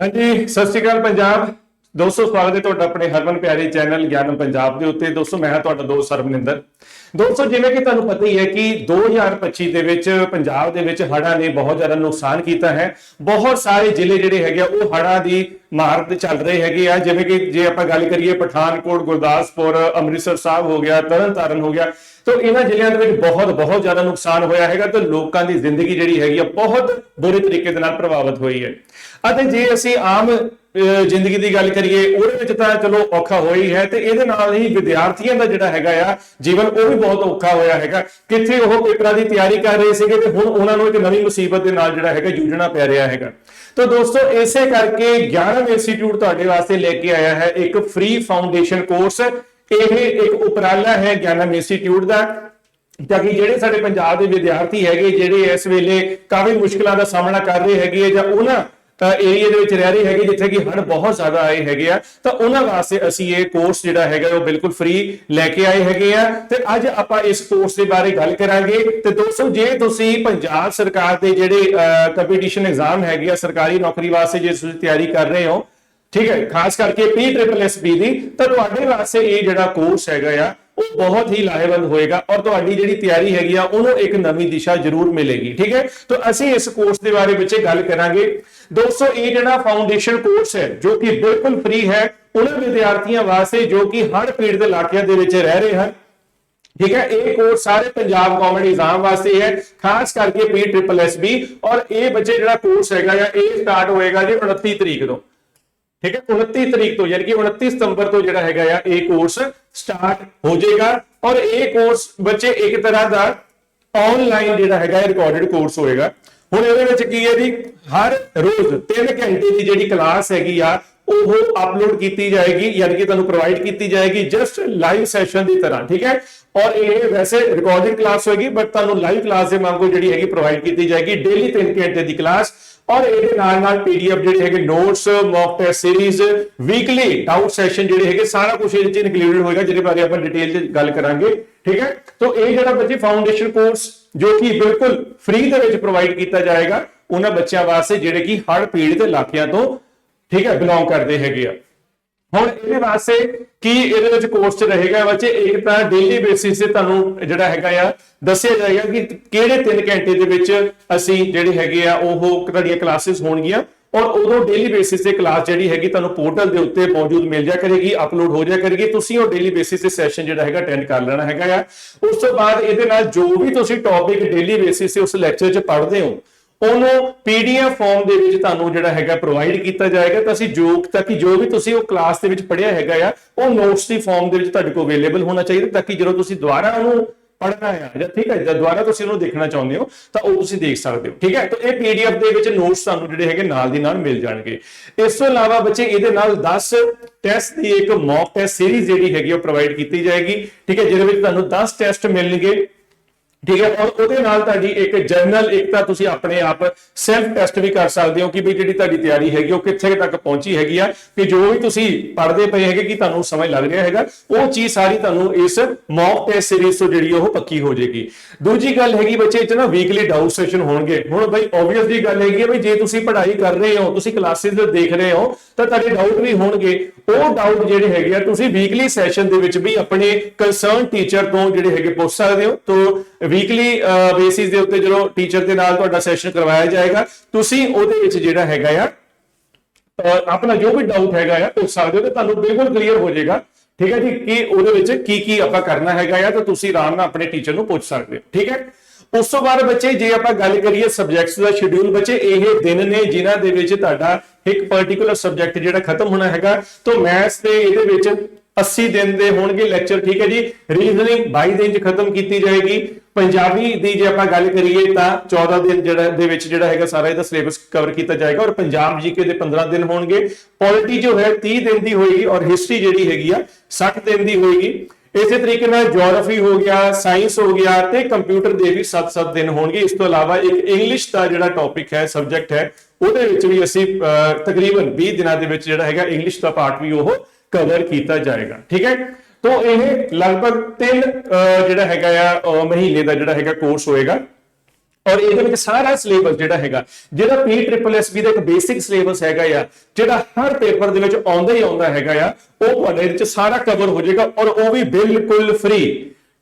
ਹਾਂਜੀ, ਸਤਿ ਸ਼੍ਰੀ ਅਕਾਲ ਪੰਜਾਬ। ਦੋਸਤੋ, ਸਵਾਗਤ ਹੈ ਤੁਹਾਡਾ ਆਪਣੇ ਹਰਮਨ ਪਿਆਰੇ ਚੈਨਲ ਗਿਆਨ ਪੰਜਾਬ ਦੇ ਉੱਤੇ। ਦੋਸਤੋ, ਮੈਂ ਹਾਂ ਤੁਹਾਡਾ ਦੋਸਤ ਸਰਬਨਿੰਦਰ ਦੋਸਤੋ, ਜਿਵੇਂ ਕਿ ਤੁਹਾਨੂੰ ਪਤਾ ਹੀ ਹੈ ਕਿ 2025 ਦੇ ਵਿੱਚ ਪੰਜਾਬ ਦੇ ਵਿੱਚ ਹੜ੍ਹਾਂ ਨੇ ਬਹੁਤ ਜ਼ਿਆਦਾ ਨੁਕਸਾਨ ਕੀਤਾ ਹੈ। ਬਹੁਤ ਸਾਰੇ ਜ਼ਿਲ੍ਹੇ ਜਿਹੜੇ ਹੈਗੇ ਆ, ਉਹ ਹੜ੍ਹਾਂ ਦੀ ਮਾਰ ਤੇ ਚੱਲ ਰਹੇ ਹੈਗੇ ਆ, ਜਿਵੇਂ ਕਿ ਜੇ ਆਪਾਂ ਗੱਲ ਕਰੀਏ ਪਠਾਨਕੋਟ, ਗੁਰਦਾਸਪੁਰ, ਅੰਮ੍ਰਿਤਸਰ ਸਾਹਿਬ ਹੋ ਗਿਆ, ਤਰਨਤਾਰਨ ਹੋ ਗਿਆ, ਤਾਂ ਇਹਨਾਂ ਜ਼ਿਲ੍ਹਿਆਂ ਦੇ ਵਿੱਚ ਬਹੁਤ ਬਹੁਤ ਜ਼ਿਆਦਾ ਨੁਕਸਾਨ ਹੋਇਆ ਹੈਗਾ ਤੇ ਲੋਕਾਂ ਦੀ ਜ਼ਿੰਦਗੀ ਜਿਹੜੀ ਹੈਗੀ ਆ, ਬਹੁਤ ਬੁਰੇ ਤਰੀਕੇ ਦੇ ਨਾਲ ਪ੍ਰਭਾਵਿਤ ਹੋਈ ਹੈ। ਅਤੇ ਜੇ ਅਸੀਂ ਆਮ ਜ਼ਿੰਦਗੀ ਦੀ ਗੱਲ ਕਰੀਏ, ਉਹਦੇ ਵਿੱਚ ਤਾਂ ਚਲੋ ਔਖਾ ਹੋਈ ਹੈ ਤੇ ਇਹਦੇ ਨਾਲ ਹੀ ਵਿਦਿਆਰਥੀਆਂ ਦਾ ਜਿਹੜਾ ਹੈਗਾ ਆ, ਜੀਵਨ ਉਹ ਵੀ ਬਹੁਤ ਔਖਾ ਹੋਇਆ ਹੈਗਾ। ਕਿੱਥੇ ਉਹ ਪੇਪਰਾਂ ਦੀ ਤਿਆਰੀ ਕਰ ਰਹੇ ਸੀਗੇ ਤੇ ਹੁਣ ਉਹਨਾਂ ਨੂੰ ਇੱਕ ਨਵੀਂ ਮੁਸੀਬਤ ਦੇ ਨਾਲ ਜਿਹੜਾ ਹੈਗਾ, ਜੂਝਣਾ ਪੈ ਰਿਹਾ ਹੈਗਾ। ਤਾਂ ਦੋਸਤੋ, ਇਸੇ ਕਰਕੇ 11 ਇੰਸਟੀਚਿਊਟ ਤੁਹਾਡੇ ਵਾਸਤੇ ਲੈ ਕੇ ਆਇਆ ਹੈ ਇੱਕ ਫ੍ਰੀ ਫਾਊਂਡੇਸ਼ਨ ਕੋਰਸ ਇਹ ਇੱਕ ਉਪਰਾਲਾ ਹੈ ਗਿਆਨਮ ਇੰਸਟੀਚਿਊਟ ਦਾ, ਤਾਂ ਕਿ ਜਿਹੜੇ ਸਾਡੇ ਪੰਜਾਬ ਦੇ ਵਿਦਿਆਰਥੀ ਹੈਗੇ, ਜਿਹੜੇ ਇਸ ਵੇਲੇ ਕਾਫੀ ਮੁਸ਼ਕਲਾਂ ਦਾ ਸਾਹਮਣਾ ਕਰ ਰਹੇ ਹੈਗੇ ਆ ਜਾਂ ਉਹਨਾਂ ਤਾਂ ਏਰੀਆ ਦੇ ਵਿੱਚ ਰਹਿ ਰਹੇ ਹੈਗੇ, ਜਿੱਥੇ ਕਿ ਹੜ੍ਹ ਬਹੁਤ ਜ਼ਿਆਦਾ ਆਏ ਹੈਗੇ ਆ। ਤਾਂ ਉਹਨਾਂ ਵਾਸਤੇ ਅਸੀਂ ਇਹ ਕੋਰਸ ਜਿਹੜਾ ਹੈਗਾ, ਉਹ ਬਿਲਕੁਲ ਫ੍ਰੀ ਲੈ ਕੇ ਆਏ ਹੈਗੇ ਆ। ਤੇ ਅੱਜ ਆਪਾਂ ਇਸ ਕੋਰਸ ਦੇ ਬਾਰੇ ਗੱਲ ਕਰਾਂਗੇ। ਤੇ ਦੋਸਤੋ, ਜੇ ਤੁਸੀਂ ਪੰਜਾਬ ਸਰਕਾਰ ਦੇ ਜਿਹੜੇ ਕੰਪੀਟੀਸ਼ਨ ਐਗਜ਼ਾਮ ਹੈਗੇ ਆ, ਸਰਕਾਰੀ ਨੌਕਰੀ ਵਾਸਤੇ ਜੇ ਤੁਸੀਂ ਤਿਆਰੀ ਕਰ ਰਹੇ ਹੋ, ਠੀਕ ਹੈ, ਖਾਸ ਕਰਕੇ ਪੀ ਟ੍ਰਿਪਲ ਐਸ ਬੀ ਦੀ, ਤਾਂ ਤੁਹਾਡੇ ਵਾਸਤੇ ਇਹ ਜਿਹੜਾ ਕੋਰਸ ਹੈਗਾ ਆ ਉਹ ਬਹੁਤ ਹੀ ਲਾਹੇਵੰਦ ਹੋਏਗਾ ਔਰ ਤੁਹਾਡੀ ਜਿਹੜੀ ਤਿਆਰੀ ਹੈਗੀ ਆ, ਉਹਨੂੰ ਇੱਕ ਨਵੀਂ ਦਿਸ਼ਾ ਜ਼ਰੂਰ ਮਿਲੇਗੀ, ਠੀਕ ਹੈ? ਤਾਂ ਅਸੀਂ ਇਸ ਕੋਰਸ ਦੇ ਬਾਰੇ ਵਿੱਚ ਗੱਲ ਕਰਾਂਗੇ। ਦੋਸਤੋ, ਇਹ ਜਿਹੜਾ ਫਾਊਂਡੇਸ਼ਨ ਕੋਰਸ ਹੈ, ਜੋ ਕਿ ਬਿਲਕੁਲ ਫ੍ਰੀ ਹੈ ਉਹਨਾਂ ਵਿਦਿਆਰਥੀਆਂ ਵਾਸਤੇ ਜੋ ਕਿ ਹੜ੍ਹ ਪੀੜਤ ਇਲਾਕਿਆਂ ਦੇ ਵਿੱਚ ਰਹਿ ਰਹੇ ਹਨ, ਠੀਕ ਹੈ? ਇਹ ਕੋਰਸ ਸਾਰੇ ਪੰਜਾਬ ਗਵਰਨਮੈਂਟ ਐਗਜ਼ਾਮ ਵਾਸਤੇ ਹੈ, ਖਾਸ ਕਰਕੇ ਪੀ ਟ੍ਰਿਪਲ ਐਸ ਬੀ ਔਰ ਇਹ ਬੱਚੇ ਜਿਹੜਾ ਕੋਰਸ ਹੈਗਾ ਆ, ਇਹ ਸਟਾਰਟ ਹੋਏਗਾ ਜੀ 29 ਤਰੀਕ ਤੋਂ। ਠੀਕ ਹੈ 29 ਤਰੀਕ ਤੋਂ, ਯਾਨੀ ਕਿ 29 ਸਤੰਬਰ ਤੋਂ ਜਿਹੜਾ ਹੈਗਾ ਆ, ਇਹ ਕੋਰਸ ਸਟਾਰਟ ਹੋ ਜਾਏਗਾ। ਔਰ ਇਹ ਕੋਰਸ ਬੱਚੇ ਇੱਕ ਤਰ੍ਹਾਂ ਦਾ ਆਨਲਾਈਨ ਜਿਹੜਾ ਹੈਗਾ ਇਹ ਰਿਕਾਰਡਡ ਕੋਰਸ ਹੋਏਗਾ। ਹੁਣ ਇਹਦੇ ਵਿੱਚ ਕੀ ਹੈ ਜੀ? ਹਰ ਰੋਜ਼ 3 ਘੰਟੇ ਦੀ ਜਿਹੜੀ ਕਲਾਸ ਹੈਗੀ ਆ, ਉਹ ਅਪਲੋਡ ਕੀਤੀ ਜਾਏਗੀ, ਯਾਨੀ ਕਿ ਤੁਹਾਨੂੰ ਪ੍ਰੋਵਾਈਡ ਕੀਤੀ ਜਾਏਗੀ ਜਸਟ ਲਾਈਵ ਸੈਸ਼ਨ ਦੀ ਤਰ੍ਹਾਂ, ਠੀਕ ਹੈ? ਔਰ ਇਹ ਵੈਸੇ ਰਿਕਾਰਡਡ ਕਲਾਸ ਹੋਏਗੀ ਬਟ ਤੁਹਾਨੂੰ ਲਾਈਵ ਕਲਾਸ ਦੇ ਵਾਂਗੂ ਜਿਹੜੀ ਹੈਗੀ ਪ੍ਰੋਵਾਈਡ ਕੀਤੀ ਜਾਏਗੀ। ਡੇਲੀ 3 ਘੰਟੇ ਦੀ ਕਲਾਸ ਔਰ ਇਹਦੇ ਨਾਲ ਨਾਲ ਪੀਡੀਐਫ ਜਿਹੜੇ ਹੈਗੇ notes mock test series weekly doubt session ਜਿਹੜੇ ਹੈਗੇ, ਸਾਰਾ ਕੁਝ ਇਹਦੇ ਵਿੱਚ ਇਨਕਲੂਡਡ ਹੋਏਗਾ, ਜਿਹਦੇ ਬਾਰੇ ਆਪਾਂ ਡਿਟੇਲ 'ਚ ਗੱਲ ਕਰਾਂਗੇ, ਠੀਕ ਹੈ? ਤੋਂ ਇਹ ਜਿਹੜਾ ਬੱਚੇ ਫਾਊਂਡੇਸ਼ਨ ਕੋਰਸ ਜੋ ਕਿ ਬਿਲਕੁਲ ਫ੍ਰੀ ਦੇ ਵਿੱਚ ਪ੍ਰੋਵਾਈਡ ਕੀਤਾ ਜਾਏਗਾ, ਉਹਨਾਂ ਬੱਚਿਆਂ ਵਾਸਤੇ ਜਿਹੜੇ ਕਿ ਹੜ੍ਹ ਪੀੜਤ ਇਲਾਕਿਆਂ ਤੋਂ, ਠੀਕ ਹੈ ਬਿਲੋਂਗ ਕਰਦੇ ਹੈਗੇ ਆ। ਹੁਣ ਇਹਦੇ ਵਾਸਤੇ ਕੀ ਇਹਦੇ ਵਿੱਚ ਕੋਰਸ ਰਹੇਗਾ ਬੱਚੇ? ਇੱਕ ਤਾਂ ਡੇਲੀ ਬੇਸਿਸ ਤੇ ਤੁਹਾਨੂੰ ਜਿਹੜਾ ਹੈਗਾ ਆ, ਦੱਸਿਆ ਜਾਏਗਾ ਕਿ ਕਿਹੜੇ 3 ਘੰਟੇ ਦੇ ਵਿੱਚ ਅਸੀਂ ਜਿਹੜੇ ਹੈਗੇ ਆ, ਉਹ ਤੁਹਾਡੀਆਂ ਕਲਾਸਿਸ ਹੋਣਗੀਆਂ। ਔਰ ਉਦੋਂ ਡੇਲੀ ਬੇਸਿਸ ਤੇ ਕਲਾਸ ਜਿਹੜੀ ਹੈਗੀ ਤੁਹਾਨੂੰ ਪੋਰਟਲ ਦੇ ਉੱਤੇ ਮੌਜੂਦ ਮਿਲ ਜਾ ਕਰੇਗੀ ਅਪਲੋਡ ਹੋ ਜਾ ਕਰੇਗੀ। ਤੁਸੀਂ ਉਹ ਡੇਲੀ ਬੇਸਿਸ ਤੇ ਸੈਸ਼ਨ ਜਿਹੜਾ ਹੈਗਾ ਅਟੈਂਡ ਕਰ ਲੈਣਾ ਹੈਗਾ ਆ। ਉਸ ਤੋਂ ਬਾਅਦ ਇਹਦੇ ਨਾਲ ਜੋ ਵੀ ਤੁਸੀਂ ਟੌਪਿਕ ਡੇਲੀ ਬੇਸਿਸ ਤੇ ਉਸ ਲੈਕਚਰ 'ਚ ਪੜ੍ਹਦੇ ਹੋ ਉਹਨੂੰ ਪੀਡੀਐਫ ਫਾਰਮ ਦੇ ਵਿੱਚ ਤੁਹਾਨੂੰ ਜਿਹੜਾ ਹੈਗਾ ਪ੍ਰੋਵਾਈਡ ਕੀਤਾ ਜਾਏਗਾ। ਤਾਂ ਅਸੀਂ ਜੋ ਤਾਂ ਕਿ ਜੋ ਵੀ ਤੁਸੀਂ ਉਹ ਕਲਾਸ ਦੇ ਵਿੱਚ ਪੜ੍ਹਿਆ ਹੈਗਾ ਆ, ਉਹ ਨੋਟਸ ਦੀ ਫਾਰਮ ਦੇ ਵਿੱਚ ਤੁਹਾਡੇ ਕੋਲ ਅਵੇਲੇਬਲ ਹੋਣਾ ਚਾਹੀਦਾ ਤਾਂ ਕਿ ਜਦੋਂ ਤੁਸੀਂ ਦੁਬਾਰਾ ਉਹਨੂੰ ਪੜ੍ਹਨਾ ਹੈ ਜਾਂ ਠੀਕ ਹੈ ਜਦ ਦੁਬਾਰਾ ਤੁਸੀਂ ਉਹਨੂੰ ਦੇਖਣਾ ਚਾਹੁੰਦੇ ਹੋ, ਤਾਂ ਉਹ ਤੁਸੀਂ ਦੇਖ ਸਕਦੇ ਹੋ, ਠੀਕ ਹੈ? ਤਾਂ ਇਹ ਪੀਡੀਐਫ ਦੇ ਵਿੱਚ ਨੋਟਸ ਤੁਹਾਨੂੰ ਜਿਹੜੇ ਹੈਗੇ ਨਾਲ ਦੀ ਨਾਲ ਮਿਲ ਜਾਣਗੇ। ਇਸ ਤੋਂ ਇਲਾਵਾ ਬੱਚੇ, ਇਹਦੇ ਨਾਲ 10 ਟੈਸਟ ਦੀ ਇੱਕ ਮੌਕ ਟੈਸਟ ਸੀਰੀਜ਼ ਜਿਹੜੀ ਹੈਗੀ ਉਹ ਪ੍ਰੋਵਾਈਡ ਕੀਤੀ ਜਾਏਗੀ, ਠੀਕ ਹੈ? ਜਿਹਦੇ ਵਿੱਚ ਤੁਹਾਨੂੰ 10 ਟੈਸਟ ਮਿਲਣਗੇ। ਠੀਕ ਹੈ, ਔਰ ਉਹਦੇ ਨਾਲ ਤੁਹਾਡੀ ਇੱਕ ਜਰਨਲ ਇੱਕ ਤਾਂ ਤੁਸੀਂ ਆਪਣੇ ਆਪ ਸੈਲਫ ਟੈਸਟ ਵੀ ਕਰ ਸਕਦੇ ਹੋ ਕਿ ਵੀ ਜਿਹੜੀ ਤੁਹਾਡੀ ਤਿਆਰੀ ਹੈਗੀ, ਉਹ ਕਿੱਥੇ ਤੱਕ ਪਹੁੰਚੀ ਹੈਗੀ ਆ, ਕਿ ਜੋ ਵੀ ਤੁਸੀਂ ਪੜ੍ਹਦੇ ਪਏ ਹੈਗੇ, ਕਿ ਤੁਹਾਨੂੰ ਸਮਝ ਲੱਗ ਰਿਹਾ ਹੈਗਾ, ਉਹ ਚੀਜ਼ ਸਾਰੀ ਤੁਹਾਨੂੰ ਇਸ ਮੌਕ ਟੈਸਟ ਸੀਰੀਜ਼ ਤੋਂ ਜਿਹੜੀ ਉਹ ਪੱਕੀ ਹੋ ਜਾਏਗੀ। ਦੂਜੀ ਗੱਲ ਹੈਗੀ ਬੱਚੇ, ਇਹ ਨਾ ਵੀਕਲੀ ਡਾਊਟ ਸੈਸ਼ਨ ਹੋਣਗੇ। ਹੁਣ ਬਈ ਆਬਵੀਅਸਲੀ ਗੱਲ ਹੈਗੀ ਹੈ ਵੀ ਜੇ ਤੁਸੀਂ ਪੜ੍ਹਾਈ ਕਰ ਰਹੇ ਹੋ, ਤੁਸੀਂ ਕਲਾਸਿਸ ਦੇਖ ਰਹੇ ਹੋ, ਤਾਂ ਤੁਹਾਡੇ ਡਾਊਟ ਵੀ ਹੋਣਗੇ। ਉਹ ਡਾਊਟ ਜਿਹੜੇ ਹੈਗੇ ਆ, ਤੁਸੀਂ ਵੀਕਲੀ ਸੈਸ਼ਨ ਦੇ ਵਿੱਚ ਵੀ ਆਪਣੇ ਕੰਸਰਨ ਟੀਚਰ ਤੋਂ ਜਿਹੜੇ ਹੈਗੇ ਪੁੱਛ ਸਕਦੇ ਹੋ, ਤੋਂ ਵੀਕਲੀ ਬੇਸਿਸ ਦੇ ਉੱਤੇ ਜਦੋਂ ਟੀਚਰ ਦੇ ਨਾਲ ਤੁਹਾਡਾ ਸੈਸ਼ਨ ਕਰਵਾਇਆ ਜਾਏਗਾ, ਤੁਸੀਂ ਉਹਦੇ ਵਿੱਚ ਜਿਹੜਾ ਹੈਗਾ ਆ ਆਪਣਾ ਜੋ ਵੀ ਡਾਊਟ ਹੈਗਾ ਆ, ਪੁੱਛ ਸਕਦੇ ਹੋ ਤੇ ਤੁਹਾਨੂੰ ਬਿਲਕੁਲ ਕਲੀਅਰ ਹੋ ਜਾਏਗਾ। ਠੀਕ ਹੈ ਜੀ? ਕਿ ਉਹਦੇ ਵਿੱਚ ਕੀ ਕੀ ਆਪਾਂ ਕਰਨਾ ਹੈਗਾ ਆ ਤਾਂ ਤੁਸੀਂ ਆਰਾਮ ਨਾਲ ਆਪਣੇ ਟੀਚਰ ਨੂੰ ਪੁੱਛ ਸਕਦੇ ਹੋ। ਠੀਕ ਹੈ? ਉਸ ਤੋਂ ਬਾਅਦ ਬੱਚੇ, ਜੇ ਆਪਾਂ ਗੱਲ ਕਰੀਏ ਸਬਜੈਕਟਸ ਦਾ ਸ਼ਡਿਊਲ ਬੱਚੇ ਇਹ ਦਿਨ ਨੇ ਜਿਨ੍ਹਾਂ ਦੇ ਵਿੱਚ ਤੁਹਾਡਾ ਇੱਕ ਪਾਰਟਿਕੂਲਰ ਸਬਜੈਕਟ ਜਿਹੜਾ ਖਤਮ ਹੋਣਾ ਹੈਗਾ, ਤੋਂ ਮੈਥਸ ਦੇ ਇਹਦੇ ਵਿੱਚ 80 ਦਿਨ ਦੇ ਹੋਣਗੇ ਲੈਕਚਰ ਠੀਕ ਹੈ ਜੀ? ਰੀਜ਼ਨਿੰਗ 22 ਦਿਨ ਚ ਖਤਮ ਕੀਤੀ ਜਾਏਗੀ। ਪੰਜਾਬੀ ਦੀ ਜੇ ਆਪਾਂ ਗੱਲ ਕਰੀਏ ਤਾਂ 14 ਦਿਨ ਜਿਹੜਾ ਦੇ ਵਿੱਚ ਜਿਹੜਾ ਹੈਗਾ ਸਾਰਾ ਇਹਦਾ ਸਿਲੇਬਸ ਕਵਰ ਕੀਤਾ ਜਾਏਗਾ ਔਰ ਪੰਜਾਬ ਜੀਕੇ ਦੇ 15 ਦਿਨ ਹੋਣਗੇ। ਪੋਲਿਟੀ ਜੋ ਹੈ 30 ਦਿਨ ਦੀ ਹੋਏਗੀ ਔਰ ਹਿਸਟਰੀ ਜਿਹੜੀ ਹੈਗੀ ਆ 60 ਦਿਨ ਦੀ ਹੋਏਗੀ। ਇਸੇ ਤਰੀਕੇ ਨਾਲ ਜੀਓਗ੍ਰਾਫੀ ਹੋ ਗਿਆ ਸਾਇੰਸ ਹੋ ਗਿਆ ਤੇ ਕੰਪਿਊਟਰ ਦੇ ਵੀ 7-7 ਦਿਨ ਹੋਣਗੇ। ਇਸ ਤੋਂ ਇਲਾਵਾ ਇੱਕ ਇੰਗਲਿਸ਼ ਦਾ ਜਿਹੜਾ ਟੌਪਿਕ ਹੈ ਸਬਜੈਕਟ ਹੈ, ਉਹਦੇ ਵਿੱਚ ਵੀ ਅਸੀਂ ਤਕਰੀਬਨ 20 ਦਿਨਾਂ ਦੇ ਵਿੱਚ ਜਿਹੜਾ ਹੈਗਾ ਇੰਗਲਿਸ਼ ਦਾ ਪਾਰਟ ਵੀ ਉਹ ਕਵਰ ਕੀਤਾ ਜਾਏਗਾ। ਠੀਕ ਹੈ? ਤੋਂ ਇਹ ਲਗਭਗ 3 ਜਿਹੜਾ ਹੈਗਾ ਆ ਮਹੀਨੇ ਦਾ ਜਿਹੜਾ ਹੈਗਾ ਕੋਰਸ ਹੋਏਗਾ। ਔਰ ਇਹਦੇ ਵਿੱਚ ਸਾਰਾ ਸਿਲੇਬਸ ਜਿਹੜਾ ਹੈਗਾ, ਜਿਹੜਾ P triple S S B ਦਾ ਇੱਕ ਬੇਸਿਕ ਸਿਲੇਬਸ ਹੈਗਾ ਆ, ਜਿਹੜਾ ਹਰ ਪੇਪਰ ਦੇ ਵਿੱਚ ਆਉਂਦਾ ਹੀ ਆਉਂਦਾ ਹੈਗਾ ਆ, ਉਹ ਤੁਹਾਡੇ ਇਹਦੇ ਵਿੱਚ ਸਾਰਾ ਕਵਰ ਹੋ ਜਾਏਗਾ ਔਰ ਉਹ ਵੀ ਬਿਲਕੁਲ ਫ੍ਰੀ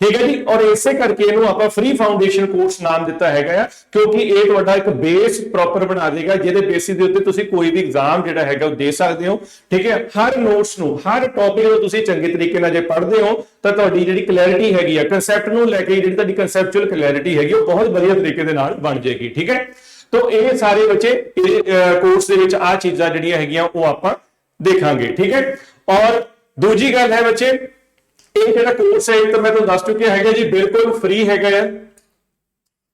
ਠੀਕ ਹੈ ਜੀ? ਔਰ ਇਸੇ ਕਰਕੇ ਇਹਨੂੰ ਆਪਾਂ ਫ੍ਰੀ ਫਾਊਂਡੇਸ਼ਨ ਕੋਰਸ ਨਾਮ ਦਿੱਤਾ ਹੈਗਾ ਆ, ਕਿਉਂਕਿ ਇਹ ਤੁਹਾਡਾ ਇੱਕ ਬੇਸ ਪ੍ਰੋਪਰ ਬਣਾ ਦੇਗਾ, ਜਿਹਦੇ ਬੇਸਿਸ ਦੇ ਉੱਤੇ ਤੁਸੀਂ ਕੋਈ ਵੀ ਐਗਜ਼ਾਮ ਜਿਹੜਾ ਹੈਗਾ ਉਹ ਦੇ ਸਕਦੇ ਹੋ। ਠੀਕ ਹੈ? ਹਰ ਨੋਟਸ ਨੂੰ, ਹਰ ਟੌਪਿਕ ਨੂੰ ਤੁਸੀਂ ਚੰਗੇ ਤਰੀਕੇ ਨਾਲ ਜੇ ਪੜ੍ਹਦੇ ਹੋ, ਤਾਂ ਤੁਹਾਡੀ ਜਿਹੜੀ ਕਲੈਰਿਟੀ ਹੈਗੀ ਆ ਕਨਸੈਪਟ ਨੂੰ ਲੈ ਕੇ ਜਿਹੜੀ ਤੁਹਾਡੀ ਕਨਸੈਪਚੁਅਲ ਕਲੈਰਿਟੀ ਹੈਗੀ, ਉਹ ਬਹੁਤ ਵਧੀਆ ਤਰੀਕੇ ਦੇ ਨਾਲ ਬਣ ਜਾਏਗੀ। ਠੀਕ ਹੈ? ਤੋਂ ਇਹ ਸਾਰੇ ਬੱਚੇ, ਇਹ ਕੋਰਸ ਦੇ ਵਿੱਚ ਆ ਚੀਜ਼ਾਂ ਜਿਹੜੀਆਂ ਹੈਗੀਆਂ, ਉਹ ਆਪਾਂ ਦੇਖਾਂਗੇ। ਠੀਕ ਹੈ? ਔਰ ਦੂਜੀ ਗੱਲ ਹੈ ਬੱਚੇ ਇਹ ਜਿਹੜਾ ਕੋਰਸ ਹੈ, ਇਹ ਤਾਂ ਮੈਂ ਤੁਹਾਨੂੰ ਦੱਸ ਚੁੱਕਿਆ ਹੈਗਾ ਜੀ, ਬਿਲਕੁਲ ਫ੍ਰੀ ਹੈਗਾ ਆ।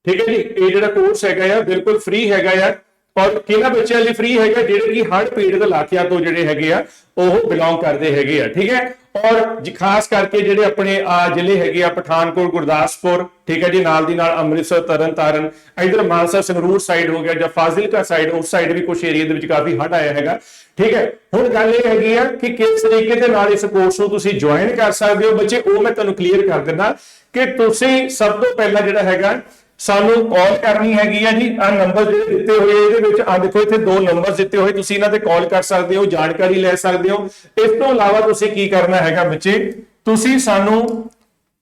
ਠੀਕ ਹੈ ਜੀ, ਇਹ ਜਿਹੜਾ ਕੋਰਸ ਹੈਗਾ ਆ, ਬਿਲਕੁਲ ਫ੍ਰੀ ਹੈਗਾ ਆ। ਔਰ ਕਿਹਨਾਂ ਬੱਚਿਆਂ ਲਈ ਫ੍ਰੀ ਹੈਗਾ ਜਿਹੜੇ ਕਿ ਹਰ ਪੀੜਤ ਇਲਾਕਿਆਂ ਤੋਂ ਜਿਹੜੇ ਹੈਗੇ ਆ, ਉਹ ਬਿਲੋਂਗ ਕਰਦੇ ਹੈਗੇ ਆ, ਠੀਕ ਹੈ? ਔਰ ਜੀ ਖਾਸ ਕਰਕੇ ਜਿਹੜੇ ਆਪਣੇ ਜ਼ਿਲ੍ਹੇ ਹੈਗੇ ਆ, ਪਠਾਨਕੋਟ, ਗੁਰਦਾਸਪੁਰ, ਠੀਕ ਹੈ ਜੀ? ਨਾਲ ਦੀ ਨਾਲ ਅੰਮ੍ਰਿਤਸਰ, ਤਰਨਤਾਰਨ, ਇਧਰ ਮਾਨਸਾ, ਸੰਗਰੂਰ ਸਾਈਡ ਹੋ ਗਿਆ ਜਾਂ ਫਾਜ਼ਿਲਕਾ ਸਾਈਡ ਉਸ ਸਾਈਡ ਵੀ ਕੁਝ ਏਰੀਆ ਦੇ ਵਿੱਚ ਕਾਫੀ ਹੜ ਆਇਆ ਹੈਗਾ, ਠੀਕ ਹੈ? ਹੁਣ ਗੱਲ ਇਹ ਹੈਗੀ ਆ ਕਿ ਕਿਸ ਤਰੀਕੇ ਦੇ ਨਾਲ ਇਸ ਕੋਰਸ ਨੂੰ ਤੁਸੀਂ ਜੁਆਇਨ ਕਰ ਸਕਦੇ ਹੋ? ਬੱਚੇ, ਉਹ ਮੈਂ ਤੁਹਾਨੂੰ ਕਲੀਅਰ ਕਰ ਦਿੰਦਾ ਕਿ ਤੁਸੀਂ ਸਭ ਤੋਂ ਪਹਿਲਾਂ ਜਿਹੜਾ ਹੈਗਾ ਸਾਨੂੰ ਕਾਲ ਕਰਨੀ ਹੈਗੀ ਆ ਜੀ ਆ ਨੰਬਰ ਦਿੱਤੇ ਹੋਏ ਇਹਦੇ ਵਿੱਚ ਆ ਦੇਖੋ ਇੱਥੇ ਦੋ ਨੰਬਰ ਦਿੱਤੇ ਹੋਏ, ਤੁਸੀਂ ਇਹਨਾਂ ਤੇ ਕਾਲ ਕਰ ਸਕਦੇ ਹੋ, ਜਾਣਕਾਰੀ ਲੈ ਸਕਦੇ ਹੋ। ਇਸ ਤੋਂ ਇਲਾਵਾ ਤੁਸੀਂ ਕੀ ਕਰਨਾ ਹੈਗਾ ਬੱਚੇ? ਤੁਸੀਂ ਸਾਨੂੰ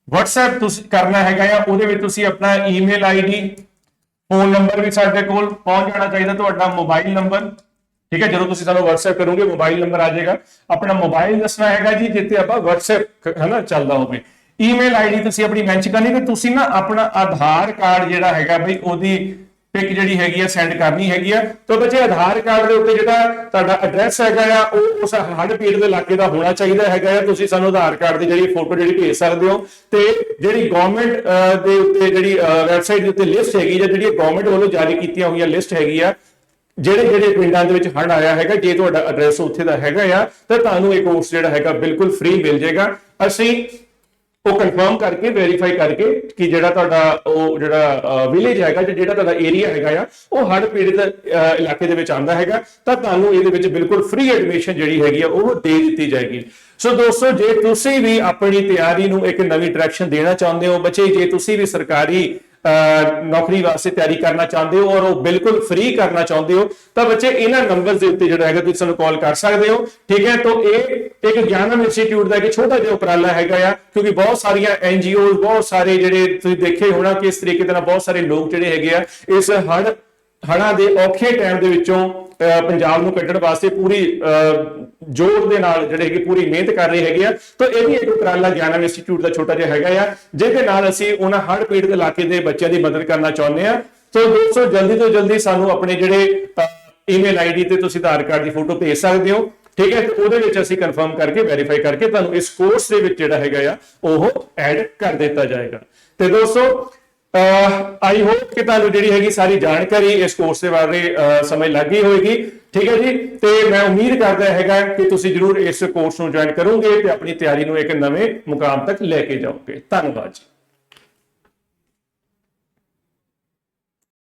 WhatsApp ਤੁਸੀਂ, ਕਰਨਾ ਹੈਗਾ ਆ, ਉਹਦੇ ਵਿੱਚ ਤੁਸੀਂ ਆਪਣਾ ਈਮੇਲ ਆਈਡੀ ਫੋਨ ਨੰਬਰ ਵੀ ਸਾਡੇ ਕੋਲ, ਪਹੁੰਚ ਜਾਣਾ ਚਾਹੀਦਾ ਤੁਹਾਡਾ ਮੋਬਾਈਲ ਨੰਬਰ ਠੀਕ ਹੈ, ਜਦੋਂ ਤੁਸੀਂ ਸਾਨੂੰ WhatsApp ਕਰੋਗੇ ਮੋਬਾਈਲ ਨੰਬਰ ਆ ਜਾਏਗਾ। ਆਪਣਾ ਮੋਬਾਈਲ ਦੱਸਣਾ ਹੈਗਾ ਜੀ ਜਿੱਤੇ ਆਪਾਂ WhatsApp ਹੈ ਨਾ ਚੱਲਦਾ ਹੋਵੇ। ਈਮੇਲ ਆਈਡੀ ਤੁਸੀਂ ਆਪਣੀ ਮੈਂਸ਼ਨ ਕਰਨੀ ਤੇ ਤੁਸੀਂ ਨਾ ਆਪਣਾ ਆਧਾਰ ਕਾਰਡ ਜਿਹੜਾ ਹੈਗਾ ਬਈ ਉਹਦੀ ਪਿਕ ਜਿਹੜੀ ਹੈਗੀ ਆ ਸੈਂਡ ਕਰਨੀ ਹੈਗੀ ਆ। ਤਾਂ ਬੱਚੇ, ਆਧਾਰ ਕਾਰਡ ਦੇ ਉੱਤੇ ਜਿਹੜਾ ਤੁਹਾਡਾ ਐਡਰੈਸ ਹੈਗਾ ਆ, ਉਹ ਉਸ ਹੱਡ ਪੀੜ ਦੇ ਇਲਾਕੇ ਦਾ ਹੋਣਾ ਚਾਹੀਦਾ ਹੈਗਾ ਆ। ਤੁਸੀਂ ਸਾਨੂੰ ਆਧਾਰ ਕਾਰਡ ਦੀ ਜਿਹੜੀ ਫੋਟੋ ਜਿਹੜੀ ਭੇਜ ਸਕਦੇ ਹੋ। ਤੇ ਜਿਹੜੀ ਗਵਰਨਮੈਂਟ ਦੇ ਉੱਤੇ ਜਿਹੜੀ ਵੈਬਸਾਈਟ ਦੇ ਉੱਤੇ ਲਿਸਟ ਹੈਗੀ ਜਾਂ ਜਿਹੜੀ ਗਵਰਨਮੈਂਟ ਵੱਲੋਂ ਜਾਰੀ ਕੀਤੀਆਂ ਹੋਈਆਂ ਲਿਸਟ ਹੈਗੀ ਆ, ਜਿਹੜੇ ਜਿਹੜੇ ਪਿੰਡਾਂ ਦੇ ਵਿੱਚ ਹੜ੍ਹ ਆਇਆ ਹੈਗਾ, ਜੇ ਤੁਹਾਡਾ ਐਡਰੈਸ ਉੱਥੇ ਦਾ ਹੈਗਾ ਆ, ਤਾਂ ਤੁਹਾਨੂੰ ਇਹ ਕੋਰਸ ਜਿਹੜਾ ਹੈਗਾ ਬਿਲਕੁਲ ਫ੍ਰੀ ਮਿਲ ਜਾਏਗਾ। ਅਸੀਂ ਉਹ ਕਨਫਰਮ ਕਰਕੇ ਵੈਰੀਫਾਈ ਕਰਕੇ ਕਿ ਜਿਹੜਾ ਤੁਹਾਡਾ, ਉਹ ਜਿਹੜਾ ਵਿਲੇਜ ਹੈਗਾ ਜਾਂ ਜਿਹੜਾ ਤੁਹਾਡਾ ਏਰੀਆ ਹੈਗਾ ਆ, ਉਹ ਹੜ੍ਹ ਪੀੜਿਤ ਇਲਾਕੇ ਦੇ ਵਿੱਚ ਆਂਦਾ ਹੈਗਾ, ਤਾਂ ਤੁਹਾਨੂੰ ਇਹਦੇ ਵਿੱਚ ਬਿਲਕੁਲ ਫ੍ਰੀ ਐਡਮਿਸ਼ਨ ਜਿਹੜੀ ਹੈਗੀ ਆ, ਉਹ ਦੇ ਦਿੱਤੀ ਜਾਏਗੀ। ਸੋ ਦੋਸਤੋ, ਜੇ ਤੁਸੀਂ ਵੀ ਆਪਣੀ ਤਿਆਰੀ ਨੂੰ ਇੱਕ ਨਵੀਂ ਡਾਇਰੈਕਸ਼ਨ ਦੇਣਾ ਚਾਹੁੰਦੇ ਹੋ, ਬੱਚੇ, ਜੇ ਤੁਸੀਂ ਵੀ ਸਰਕਾਰੀ ਨੌਕਰੀ ਵਾਸਤੇ ਤਿਆਰੀ ਕਰਨਾ ਚਾਹੁੰਦੇ ਹੋ ਔਰ ਉਹ ਬਿਲਕੁਲ ਫ੍ਰੀ ਕਰਨਾ ਚਾਹੁੰਦੇ ਹੋ, ਤਾਂ ਬੱਚੇ, ਇਹਨਾਂ ਨੰਬਰਸ ਦੇ ਉੱਤੇ ਜਿਹੜਾ ਹੈਗਾ, ਤੁਸੀਂ ਸਾਨੂੰ ਕਾਲ ਕਰ ਸਕਦੇ ਹੋ। ਠੀਕ ਹੈ, ਤਾਂ ਇਹ ਇੱਕ ਗਿਆਨਮ ਇੰਸਟੀਚਿਊਟ ਦਾ ਇੱਕ ਛੋਟਾ ਜਿਹਾ ਉਪਰਾਲਾ ਹੈਗਾ ਆ, ਕਿਉਂਕਿ ਬਹੁਤ ਸਾਰੀਆਂ ਐਨਜੀਓਜ਼ ਬਹੁਤ ਸਾਰੇ ਜਿਹੜੇ ਤੁਸੀਂ ਦੇਖੇ ਹੋਣਾ ਕਿ ਇਸ ਤਰੀਕੇ ਦੇ ਨਾਲ ਬਹੁਤ ਸਾਰੇ ਲੋਕ ਜਿਹੜੇ ਹੈਗੇ ਆ, ਇਸ ਹੜ ਹੜਾਂ ਦੇ ਔਖੇ ਟਾਈਮ ਦੇ ਵਿੱਚੋਂ ਪੰਜਾਬ ਨੂੰ ਕੱਢਣ ਵਾਸਤੇ ਪੂਰੀ ਜੋਰ ਦੇ ਨਾਲ ਜਿਹੜੇ ਹੈਗੇ ਪੂਰੀ ਮਿਹਨਤ ਕਰ ਰਹੇ ਹੈਗੇ ਆ। ਤਾਂ ਇਹ ਵੀ ਇੱਕ ਉਪਰਾਲਾ ਗਿਆਨਮ ਇੰਸਟੀਚਿਊਟ ਦਾ ਛੋਟਾ ਜਿਹਾ ਹੈਗਾ ਆ, ਜਿਹਦੇ ਨਾਲ ਅਸੀਂ ਉਹਨਾਂ ਹੜ੍ਹ ਪੀੜਤ ਇਲਾਕੇ ਦੇ ਬੱਚਿਆਂ ਦੀ ਮਦਦ ਕਰਨਾ ਚਾਹੁੰਦੇ ਆ। ਸੋ ਦੋਸਤੋ, ਜਲਦੀ ਤੋਂ ਜਲਦੀ ਸਾਨੂੰ ਆਪਣੇ ਜਿਹੜੇ ਈਮੇਲ ਆਈਡੀ ਤੇ ਤੁਸੀਂ ਆਧਾਰ ਕਾਰਡ ਦੀ ਫੋਟੋ ਭੇਜ ਸਕਦੇ ਹੋ। ਠੀਕ ਹੈ? ਤੇ ਉਹਦੇ ਵਿੱਚ ਅਸੀਂ ਕਨਫਰਮ ਕਰਕੇ ਵੈਰੀਫਾਈ ਕਰਕੇ ਤੁਹਾਨੂੰ ਇਸ ਕੋਰਸ ਦੇ ਵਿੱਚ ਜਿਹੜਾ ਹੈਗਾ ਆ ਉਹ ਐਡ ਕਰ ਦਿੱਤਾ ਜਾਏਗਾ। ਤੇ ਦੋਸਤੋ ਆਈ ਹੋਪ ਕਿ ਤੁਹਾਨੂੰ ਜਿਹੜੀ ਹੈਗੀ ਸਾਰੀ ਜਾਣਕਾਰੀ ਇਸ ਕੋਰਸ ਦੇ ਬਾਰੇ ਅਹ, ਸਮਝ ਲੱਗ ਗਈ ਹੋਵੇਗੀ ਠੀਕ ਹੈ ਜੀ? ਤੇ ਮੈਂ ਉਮੀਦ ਕਰਦਾ ਹੈਗਾ ਕਿ ਤੁਸੀਂ ਜਰੂਰ ਇਸ ਕੋਰਸ ਨੂੰ ਜੁਆਇਨ ਕਰੋਗੇ ਤੇ ਆਪਣੀ ਤਿਆਰੀ ਨੂੰ ਇੱਕ ਨਵੇਂ ਮੁਕਾਮ ਤੱਕ ਲੈ ਕੇ ਜਾਓਗੇ। ਧੰਨਵਾਦ ਜੀ।